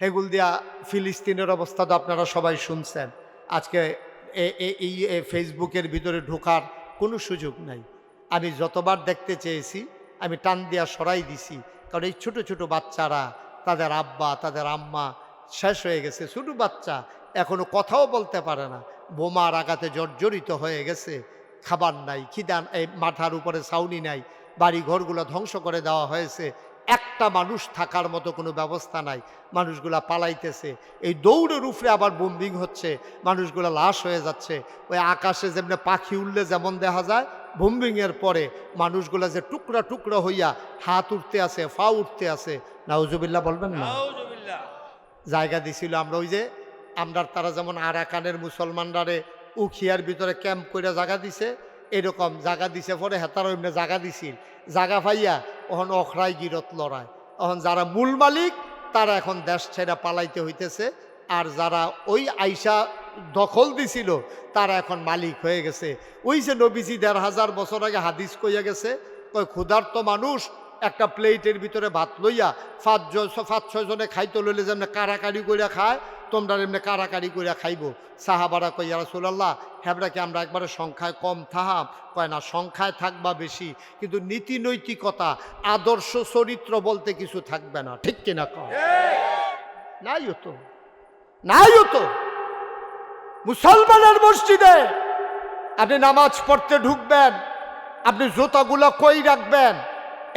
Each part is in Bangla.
হেগুল দিয়া ফিলিস্তিনের অবস্থা তো আপনারা সবাই শুনছেন। আজকে এই ফেসবুকের ভিতরে ঢোকার কোনো সুযোগ নাই। আমি যতবার দেখতে চেয়েছি, আমি টান দিয়া সরাই দিছি। কারণ এই ছোট ছোট বাচ্চারা, তাদের আব্বা, তাদের আম্মা শেষ হয়ে গেছে, ছোটো বাচ্চা, এখনও কথাও বলতে পারে না। বোমার আঘাতে জর্জরিত হয়ে গেছে, খাবার নাই, খিদান, এই মাথার উপরে ছাউনি নাই বাড়ি ঘরগুলো ধ্বংস করে দেওয়া হয়েছে। একটা মানুষ থাকার মতো কোনো ব্যবস্থা নাই। মানুষগুলা পালাইতেছে। এই দৌড়ের উপরে আবার বোম্বিং হচ্ছে। মানুষগুলা লাশ হয়ে যাচ্ছে। ওই আকাশে যেমনি পাখি উঠলে যেমন দেখা যায় বোম্বিংয়ের পরে মানুষগুলা যে টুকরা টুকরা হইয়া হাত উঠতে আছে ফা উঠতে আছে নাউজুবিল্লাহ বলবেন না? জায়গা দিছিল আমরা ওই যে আমরার তারা যেমন আরাকানের মুসলমানরারে উখিয়ার ভিতরে ক্যাম্প করে জায়গা দিছে এরকম জায়গা দিছে পরে হেতার এমনি জায়গা দিছিল। জায়গা পাইয়া ওখান অখরাই গিরত লড়ায় এখন যারা মূল মালিক, তারা এখন দেশ ছেড়ে পালাইতে হইতেছে। আর যারা ওই আইসা দখল দিছিল, তারা এখন মালিক হয়ে গেছে। ওই যে নবীজি দেড় হাজার বছর আগে হাদিস কইয়া গেছে, ওই ক্ষুধার্ত মানুষ একটা প্লেটের ভিতরে ভাত লইয়া পাঁচ পাঁচ ছয় জনে খাইতে লইলে যেমনি কারাকারি কইরা খায়, তোমরা এমনি কারাকারি কইরা খাইব। সাহাবারা কইয়া রাসুলাল্লাহ হ্যাবরাকে আমরা একবারে সংখ্যায় কম থাহাম? কয়, না, সংখ্যায় থাকবা বেশি, কিন্তু নীতি নৈতিকতা, আদর্শ চরিত্র বলতে কিছু থাকবে না। ঠিক কিনা কয়? নাই তো। নাই তো। মুসলমানের মসজিদে আপনি নামাজ পড়তে ঢুকবেন, আপনি জুতাগুলো কই রাখবেন?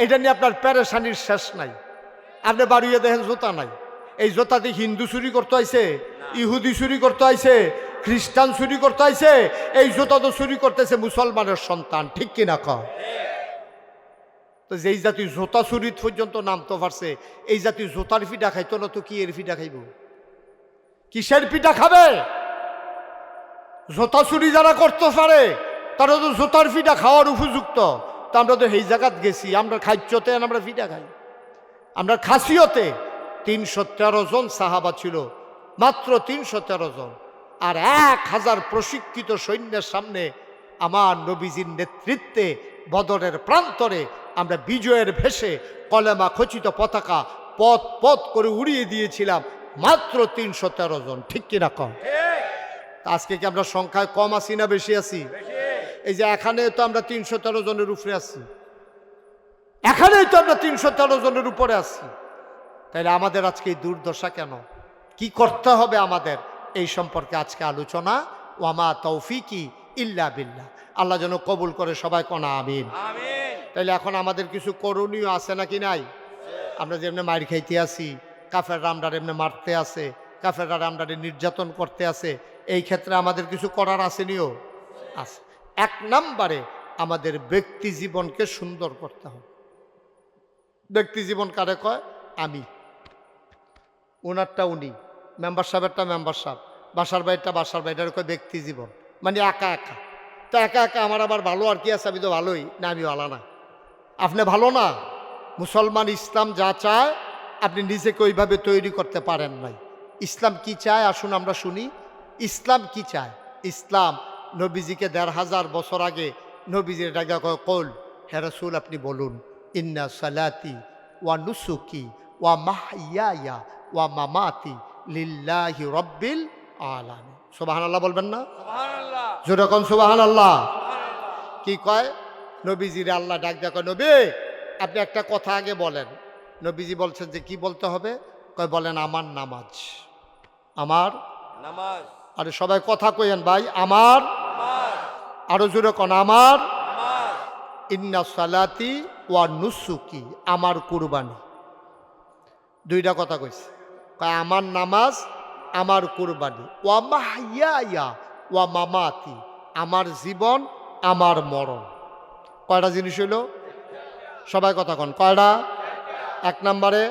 এটা নিয়ে আপনার প্যারেশানির শেষ নাই। আপনি বাড়িয়ে দেখেন জোতা নাই। এই জুতা দিয়ে হিন্দু চুরি করতে আইছে, ইহুদি চুরি করতে আইছে, খ্রিস্টান চুরি করতে আইছে, এই জুতা তো চুরি করতেছে মুসলমানের সন্তান, ঠিক কিনা কয়? তো যেই জাতি জোতা চুরিত পর্যন্ত নামতে পারছে, এই জাতি জোতার ফিটা খাইতো না, তো কি এর ফিটা খাইব? কিসের পিঠা খাবে? জোতা চুরি যারা করতে পারে, তারা তো জোতার ফিটা খাওয়ার উপযুক্ত। তা আমরা তো এই জায়গাত গেছি আমরা খাইচ্যতে আমরা ফিটা খাই। আমরা খাসিয়তে তিনশো তেরো জন সাহাবা ছিল মাত্র তিনশো তেরো জন। আর এক হাজার প্রশিক্ষিত সৈন্যের সামনে আমার নবীজির নেতৃত্বে বদরের প্রান্তরে আমরা বিজয়ের ভেসে কলেমা খচিত পতাকা পথ পথ করে উড়িয়ে দিয়েছিলাম মাত্র তিনশো তেরো জন। ঠিক কিনা কম আজকে কি আমরা সংখ্যায় কম আছি না বেশি আছি? এই যে এখানে তো আমরা তিনশো তেরো জনের উপরে আছি। এখানেই তো আমরা তিনশো তেরো জনের উপরে আছি। তাইলে আমাদের আজকে এই দুর্দশা কেন? কি করতে হবে আমাদের? এই সম্পর্কে আজকে আলোচনা। ওয়ামা তৌফিকি ইল্লা বিল্লাহ। আল্লাহ যেন কবুল করে সবাই কনা আমিন। তাইলে এখন আমাদের কিছু করণীয় আছে নাকি নাই? আমরা যেমনি মার খাইতে আছি কাফের রামডার এমনি মারতে আছে কাফের রামডারে নির্যাতন করতে আছে এই ক্ষেত্রে আমাদের কিছু করার আসেনিও আছে। এক নম্বরে আমাদের ব্যক্তি জীবনকে সুন্দর করতে হবে। ব্যক্তি জীবন কারে কয়? আমি। ওনারটা উনি। মেম্বার সাহেবেরটা মেম্বার সাহেব। বাসার বাড়িটা বাসার বাড়িটার কয় ব্যক্তি জীবন। মানে একা একা। তো একা একা আমার আবার ভালো আর কি আছে? আমি তো ভালোই। না, আমি ভালো না। আপনি ভালো না? মুসলমান ইসলাম যা চায়, আপনি নিজেকে ওইভাবে তৈরি করতে পারেন নাই। ইসলাম কি চায়? আসুন আমরা শুনি। ইসলাম কি চায়? ইসলাম নবীজিকে দেড় হাজার বছর আগে নবীজির ডাকা কয় কল হেরসুল আপনি বলুন ইন্না সালাতি ওয়া নুসুকি ওয়া মাহিয়া ওয়া মামাতি লিল্লাহি রব্বিল আলামিন। সুবাহান আল্লাহ বলবেন না? যেরকম সুবাহান আল্লাহ কি কয়? নবীজির আল্লাহ ডাক দেখো নবী আপনি একটা কথা আগে বলেন। নবীজি বলছেন যে কি বলতে হবে? কয় বলেন আমার নামাজ। আমার? নামাজ। আরে সবাই কথা কইেন ভাই আমার আরও জোরে কন আমার? ইন্না সালাতি ওয়া নুসুকি, আমার কুরবানি। দুইটা কথা কইছে। কয়, আমার নামাজ, আমার কুরবানি। ওয়া মাহিয়া ওয়া মামাতি, আমার জীবন, আমার মরণ। কয়টা জিনিস হইল? সবাই কথা কন। কয়টা? এক নম্বরে,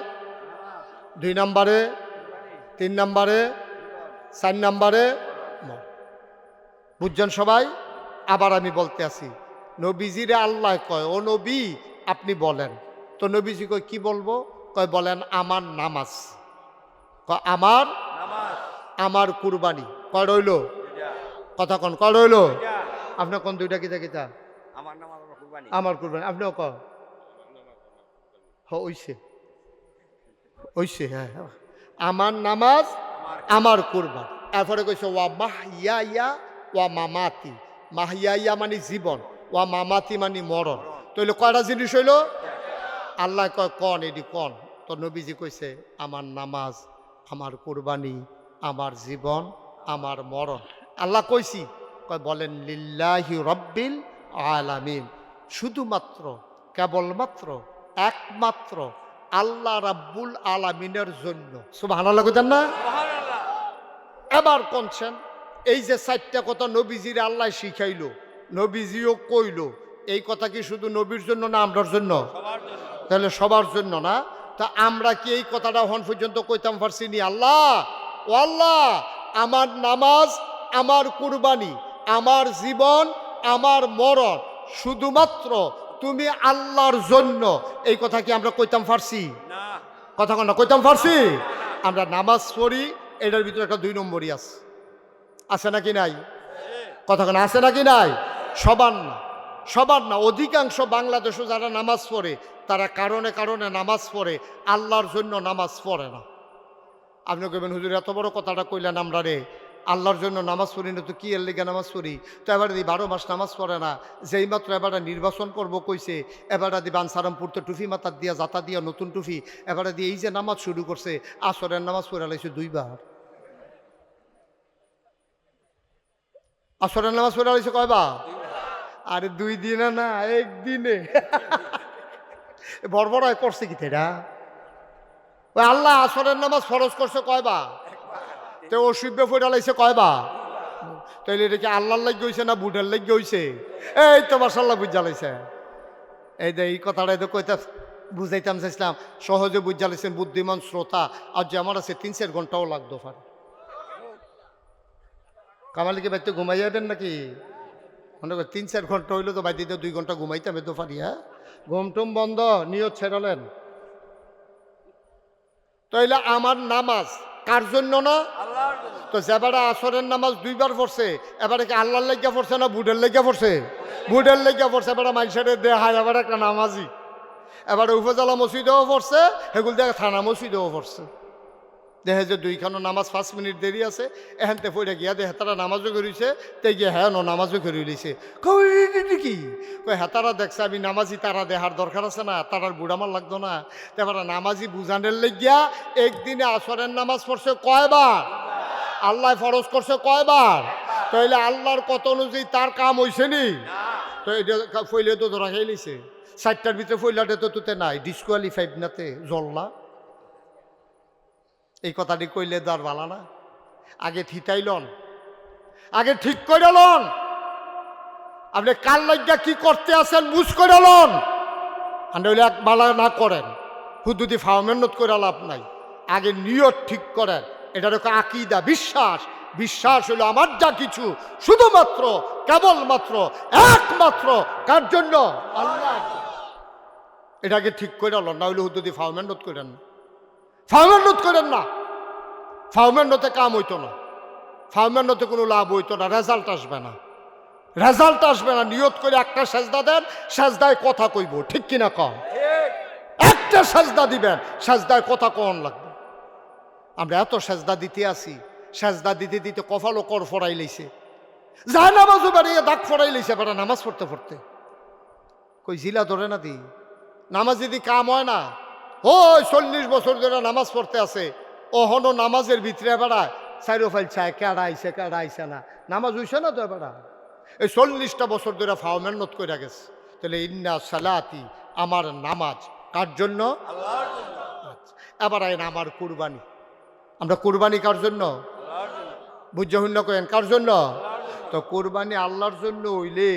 দুই নম্বরে, তিন নম্বরে, চার নম্বরে। বুঝছেন সবাই? আবার আমি বলতে আছি নবীজিরে আল্লাহ কয় ও নবী আপনি বলেন। তো নবীজি কয় কি বলব? কয় বলেন আমার নামাজ। কয় আমার আমার কুরবানি। কয় রইল। কথা কন কয় রইল। আপনার কোন দুইটা কিতা কিতা আমার কুরবানি। আপনিও ক হ ওইছে ওইছে হ্যাঁ। আমার নামাজ আমার কুরবান। এরপরে কইছে ওয়া মাহিয়া ইয়া ওয়া মামাতি। মাহিয়া ইয়া মানে জীবন ওয়া মামাতি মানে মরণ। তাইলে কয়টা জিনিস হইল? আল্লাহ কয় কন এটি কন। তো নবীজি কইছে আমার নামাজ আমার কুরবানি আমার জীবন আমার মরণ। আল্লাহ কইছি কয় বলেন লিল্লাহি রব্বিল আলামিন। শুধুমাত্র কেবলমাত্র একমাত্র আল্লাহ রাব্বুল আলামিনের জন্য। সুবাহ আল্লাহ কইতেন না? এবার কনছেন এই যে চারটা কথা নবীজির আল্লাহ শিখাইলো নবীজিও কইলো এই কথা কি শুধু নবীর জন্য না আমরার জন্য? তাহলে সবার জন্য না? তা আমরা কি এই কথাটা হন পর্যন্ত কইতাম পারছি নি? আল্লাহ! ও আল্লাহ! আমার নামাজ আমার কুরবানি আমার জীবন আমার মরণ শুধুমাত্র তুমি আল্লাহর জন্য। এই কথা কি আমরা কইতাম পারছি? কথা কন না কইতাম পারছি? আমরা নামাজ পড়ি এটার ভিতরে একটা দুই নম্বরই আছে। আছে নাকি নাই? কেন, আছে নাকি নাই? সবার না সবার না। অধিকাংশ বাংলাদেশে যারা নামাজ পড়ে, তারা কারণে কারণে নামাজ পড়ে, আল্লাহর জন্য নামাজ পড়ে না। আপনি কইবেন, হুজুর, এত বড় কথাটা কইলেন আমরা রে। আল্লাহর জন্য নামাজ পড়ি না তো কি এর লেগে নামাজ পড়ি? তো এবারে দি বারো মাস নামাজ পড়ে না। যেই মাত্র এবারে নির্বাচন করব কইছে, এবারে দি বানসারামপুর তো টুফি মাথার দিয়া, জাতা দিয়া নতুন টুফি, এবারে দিয়ে এই যে নামাজ শুরু করছে, আসরের নামাজ পড়ে লাইছে দুইবার। আসরের নামাজ পড়ে লাইছে কয়বার? আরে দুই দিনে না, একদিনে। বড়বড়ায় করছে কি তেরা? ওই আল্লাহ আসরের নামাজ ফরজ করছে কয়বা তো অসুব্বে ফুটা লাইছে কয়বা তাইলে এটা কি আল্লাহর লাগিয়ে হইছে না বুঢের লাগিয়ে হইছে? এই তো মাসাল্লাহ বুঝা লাইছে। এই যে এই কথাটা তো কইতা বুঝাইতাম চাইছিলাম। সহজে বুঝা লাইছেন বুদ্ধিমান শ্রোতা। আর যে আমার আছে তিন চার ঘন্টাও লাগতো পারে কামালিকে বাইতে ঘুমাই যাবেন নাকি? মনে কর তিন চার ঘণ্টা হইল তো বাইতে দুই ঘণ্টা ঘুমাইতাম তো পারি হ্যাঁ? ঘুম টুম বন্ধ নিয়ত ছেড়ালেন তাইলে আমার নামাজ কার জন্য না? তো যেবারে আসরের নামাজ দুইবার পড়ছে এবারে কি আল্লাহর লেগিয়া পড়ছে না বুডের লেগিয়া পড়ছে? বুডের লেগিয়া পড়ছে এবারে মানুষের দেহায় এবার একটা নামাজি। এবারে উপজেলা মসজিদেও পড়ছে সেগুলো দেখে থানা মসজিদেও পড়ছে। দেখে যে দুইখানো নামাজ পাঁচ মিনিট দেরি আছে, এহেনতে পড়ে গিয়া দেখে তারা নামাজও করিছে তে গিয়ে হ্যাঁ নামাজও করি লইছে। কি? কই হেতারা দেখছে আমি নামাজি, তারা দেহার দরকার আছে না, তারার বুড়ামার লাগতো না। তারপরে নামাজি বুঝানের লেগিয়া একদিনে আসরের নামাজ পড়ছে কয়বার? আল্লাহ ফরজ করছে কয়বার? তাইলে আল্লাহর কত অনুযায়ী তার কাম হইছে নি? তো এটা ফইলে তো ধরা খেয়ে লিছে চারটার ভিতরে ফইলাটে তো তুতে নাই, ডিসকোয়ালিফাইড নাতে, জল্লা। এই কথাটি কইলে তো আর ভালো না। আগে থিতাইলন আগে ঠিক করে লন। আপনি কাল লজ্ঞা কি করতে আসেন বুঝ করে লন। আপনি হইলে এক বালা না করেন। হুদুদি ফার্মেন্নত করে লাভ নাই। আগে নিয়ত ঠিক করেন। এটার একটা আকিদা, বিশ্বাস। বিশ্বাস হলো আমার যা কিছু, শুধুমাত্র, কেবলমাত্র, একমাত্র। কার জন্য? আল্লাহ এটাকে ঠিক করে লন, না হইলে হুদুদি ফার্মেন্নত করেন না। ফার্মেন্নত করেন না। ফার্মেন্টতে কাম হইতো না। ফার্মেন্টতে কোনো লাভ হইতো না, রেজাল্ট আসবে না। রেজাল্ট আসবে না, নিয়ত করে একটা সেজদা দেন, সেজদায় কথা কইব, ঠিক কিনা কম একটা সেজদা দিবেন, সেজদায় কথা কন লাগবে। আমরা এত সেজদা দিতে আসি সেজদা দিতে দিতে কফালো কর ফরাই লইছে। যা নামাজও বাড়িয়ে দাগ ফরাই লইছে বেড়া নামাজ পড়তে পড়তে। কই, জিলা ধরে না দি? নামাজ যদি কাম হয় না ও চল্লিশ বছর ধরে নামাজ পড়তে আছে। ওহনো নামাজের ভিতরে বেড়ায় চাইরো চায় কেডা আইছে কেডা আইছে না। নামাজ হইছে না তো বেড়া এই চল্লিশটা বছর ধরে ফাও মেহনত করে গেছে। তাহলে ইন্না সালাতি আমার নামাজ। কার জন্য? আচ্ছা, এবার আইন আমার কুরবানি। আমরা কুরবানি কার জন্য? আল্লাহর জন্য বুঝ্যহীন কেন কার জন্য? তো কুরবানি আল্লাহর জন্য হইলে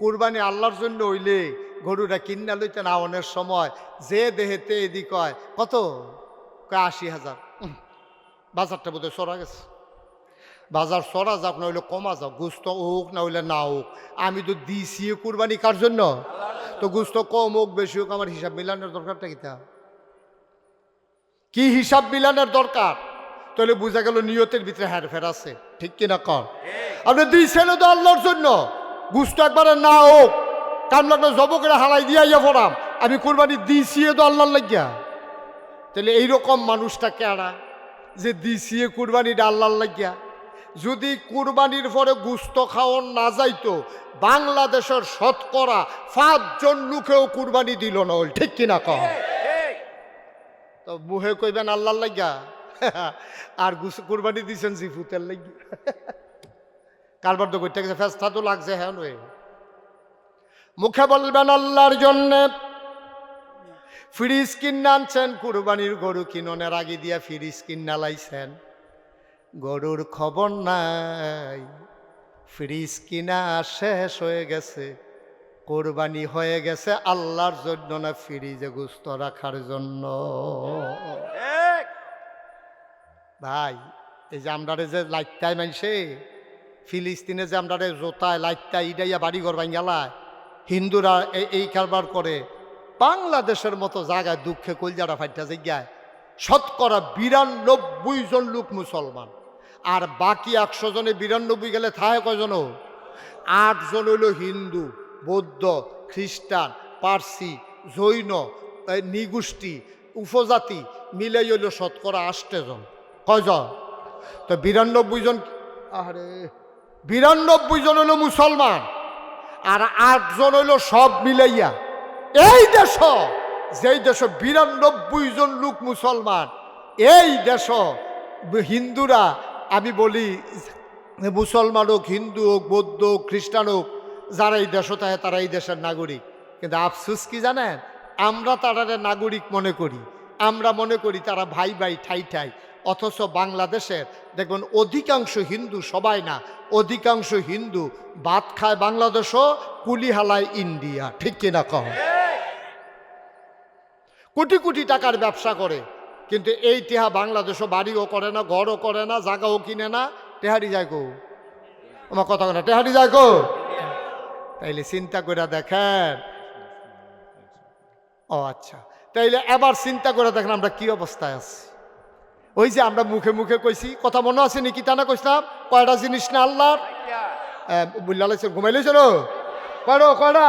কুরবানি আল্লাহর জন্য হইলে গরুটা কিনা লইতে না অনেক সময় যে দেহেতে এদিক হয় কত? কয় আশি হাজার। বাজারটা বোধহয় সরা গেছে। বাজার সরা যাক না হইলে কমা যাক গুস্ত হোক না হইলে না হোক। আমি তো দিছি কুরবানি কার জন্য? তো গুস্ত কম হোক বেশি হোক আমার হিসাব মিলানোর দরকারটা কিতা কি হিসাব মিলানোর দরকার? তাহলে বোঝা গেল নিয়তের ভিতরে হেরফের আছে। ঠিক কিনা কর আপনি দিয়েছেন তো আল্লাহর জন্য। গুস্ত একবারে না হোক কাম লাগল জব করে হালাই দিয়া ইয়া ফোরাম আমি কোরবানি দিয়েছি তো আল্লাহর লাগিয়া। তাহলে এইরকম মানুষটা কেড়া যে দিছিয়ে কুরবানিটা আল্লাহ লাগিয়া? যদি কুরবানির পরে গুস্ত খাওয়ান না যাইতো বাংলাদেশের শতকরা পাঁচজন লোকেও কুরবানি দিল না ওই ঠিক কিনা কহ তো মুহে কইবেন আল্লাহ লাগিয়া? আর গুস কুরবানি দিছেন জিফুতের লাগি কারবার তো করতে গেছে ফেস্তা তো লাগছে হ্যাঁ মুখে বলবেন আল্লাহর জন্যে। ফ্রিজ কিনে আনছেন কুরবানির গরু কিননের আগে দিয়া ফ্রিজ কিনা লাইছেন। গরুর খবর নাই ফ্রিজ কিনা শেষ হয়ে গেছে কোরবানি হয়ে গেছে আল্লাহর জন্য না ফ্রিজে গুস্ত রাখার জন্য। ভাই এই যে আমরা যে লাইটটাই মানছে ফিলিস্তিনে যে আমরা জোতায় লাইটটাই ইডাইয়া বাড়ি ঘর ভাঙ্গালায় হিন্দুরা এই কারবার করে বাংলাদেশের মতো জায়গায় দুঃখে কলজারা ফাইটা জায়গায় শতকরা বিরানব্বই জন লোক মুসলমান, আর বাকি একশো জনে বিরানব্বই গেলে থাহে কয়জন? আটজন হইল হিন্দু, বৌদ্ধ, খ্রিস্টান, পার্সি, জৈন নিগোষ্ঠী, উপজাতি, মিলে হইল শতকরা আষ্টে জন। কয়জন? তো বিরানব্বই জন আরে বিরানব্বই জন হইল মুসলমান। আর আটজন হইল সব মিলাইয়া। এই দেশ, যেই দেশ বিরানব্বই জন লোক মুসলমান, এই দেশ হিন্দুরা, আমি বলি মুসলমান হোক, হিন্দু হোক, বৌদ্ধ হোক, খ্রিস্টান হোক, যারা এই দেশ থাকে তারা এই দেশের নাগরিক। কিন্তু আফসুস কি জানেন? আমরা তারারে নাগরিক মনে করি। আমরা মনে করি তারা ভাই ভাই, ঠাই ঠাই। অথচ বাংলাদেশের দেখবেন অধিকাংশ হিন্দু সবাই না, অধিকাংশ হিন্দু ভাত খায় বাংলাদেশও, কুলি হালায় ইন্ডিয়া, ঠিক কিনা কহ? কোটি কোটি টাকার ব্যবসা করে, কিন্তু এই টেহা বাংলাদেশও বাড়িও করে না, ঘরও করে না জাগাও কিনে না, টেহারি যায় গো আমার কথা না, টেহারি যায় গো তাইলে চিন্তা করে দেখেন। ও আচ্ছা তাইলে এবার চিন্তা করে দেখেন আমরা কি অবস্থায় আছি। ওই যে আমরা মুখে মুখে কইছি, কথা মনে আছে নাকি তা না কইছিলাম? কয়টা জিনিস না আল্লাহর? বুল্লা লাগছে ঘুমাইলেছিল কয়টা কয়টা?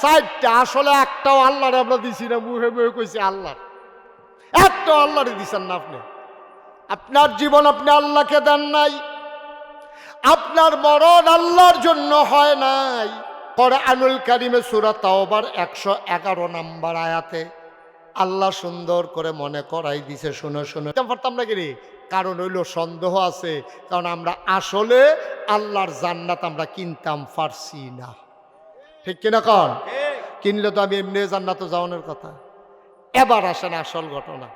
চারটা। আসলে একটাও আল্লাহরে আমরা দিছি না, মুখে মুখে কইছি আল্লাহ একটাও আল্লাহরে দিছেন না আপনি। আপনার জীবন আপনি আল্লাহকে দেন নাই। আপনার মরণ আল্লাহর জন্য হয় নাই। পরে আনুল কারিমে সুরা তাওবার একশো এগারো নাম্বার আয়াতে। আল্লাহ সুন্দর করে মনে করাই দিছে শুনে শুনে। পারতাম না কি রে? কারণ হইল সন্দেহ আছে কারণ আমরা আসলে আল্লাহর জান্নাত আমরা কিনতাম পারছি না। ঠিক কিনা কন? কিনলে তো আমি এমনি জান্নাত যাওয়ানোর কথা। এবার আসেন আসল ঘটনা।